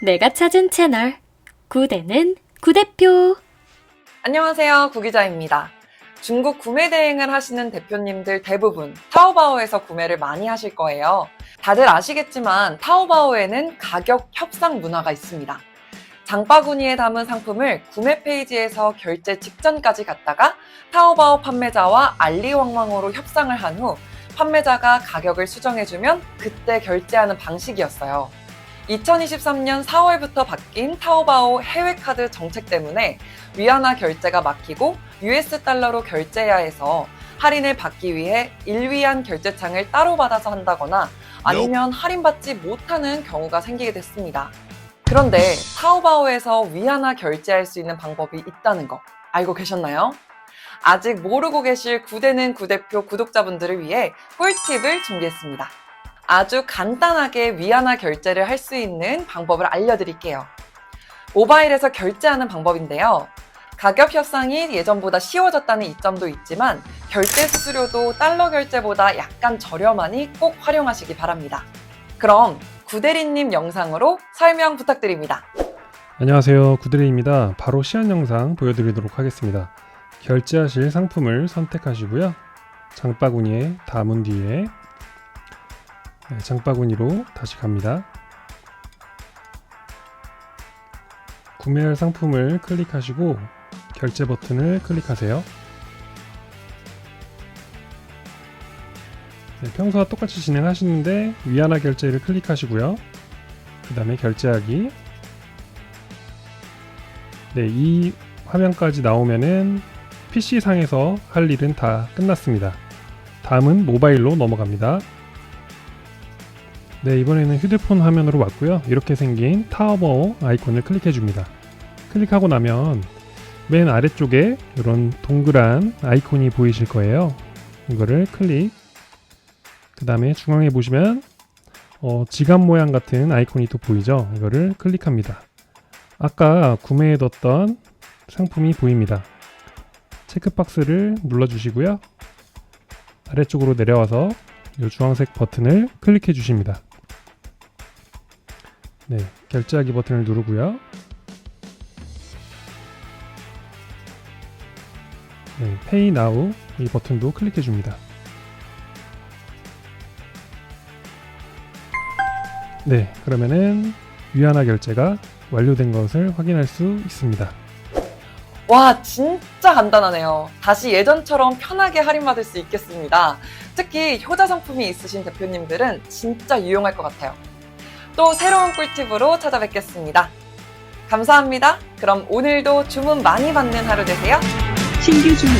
내가 찾은 채널 구대는 구대표 안녕하세요. 구기자입니다. 중국 구매 대행을 하시는 대표님들 대부분 타오바오에서 구매를 많이 하실 거예요. 다들 아시겠지만 타오바오에는 가격 협상 문화가 있습니다. 장바구니에 담은 상품을 구매 페이지에서 결제 직전까지 갔다가 타오바오 판매자와 알리왕왕으로 협상을 한 후 판매자가 가격을 수정해주면 그때 결제하는 방식이었어요. 2023년 4월부터 바뀐 타오바오 해외 카드 정책 때문에 위안화 결제가 막히고 US 달러로 결제해야 해서 할인을 받기 위해 1위안 결제창을 따로 받아서 한다거나 아니면 할인받지 못하는 경우가 생기게 됐습니다. 그런데 타오바오에서 위안화 결제할 수 있는 방법이 있다는 거 알고 계셨나요? 아직 모르고 계실 구대는 구대표 구독자분들을 위해 꿀팁을 준비했습니다. 아주 간단하게 위안화 결제를 할 수 있는 방법을 알려드릴게요. 모바일에서 결제하는 방법인데요. 가격 협상이 예전보다 쉬워졌다는 이점도 있지만 결제 수수료도 달러 결제보다 약간 저렴하니 꼭 활용하시기 바랍니다. 그럼 구대리님 영상으로 설명 부탁드립니다. 안녕하세요 구드레입니다 바로 시연 영상 보여드리도록 하겠습니다 결제하실 상품을 선택하시고요 장바구니에 담은 뒤에 네, 장바구니로 다시 갑니다 구매할 상품을 클릭하시고 결제 버튼을 클릭하세요 네, 평소와 똑같이 진행하시는데 위안화 결제를 클릭하시고요 그 다음에 결제하기 네, 이 화면까지 나오면은 PC상에서 할 일은 다 끝났습니다. 다음은 모바일로 넘어갑니다. 네, 이번에는 휴대폰 화면으로 왔고요. 이렇게 생긴 타오바오 아이콘을 클릭해 줍니다. 클릭하고 나면 맨 아래쪽에 이런 동그란 아이콘이 보이실 거예요. 이거를 클릭. 그 다음에 중앙에 보시면 어, 지갑 모양 같은 아이콘이 또 보이죠? 이거를 클릭합니다. 아까 구매해뒀던 상품이 보입니다. 체크박스를 눌러주시고요. 아래쪽으로 내려와서 이 주황색 버튼을 클릭해 주십니다. 네, 결제하기 버튼을 누르고요. 네, Pay Now 이 버튼도 클릭해 줍니다. 네, 그러면은 위안화 결제가 완료된 것을 확인할 수 있습니다. 와, 진짜 간단하네요. 다시 예전처럼 편하게 할인받을 수 있겠습니다. 특히 효자 상품이 있으신 대표님들은 진짜 유용할 것 같아요. 또 새로운 꿀팁으로 찾아뵙겠습니다. 감사합니다. 그럼 오늘도 주문 많이 받는 하루 되세요. 신규 주문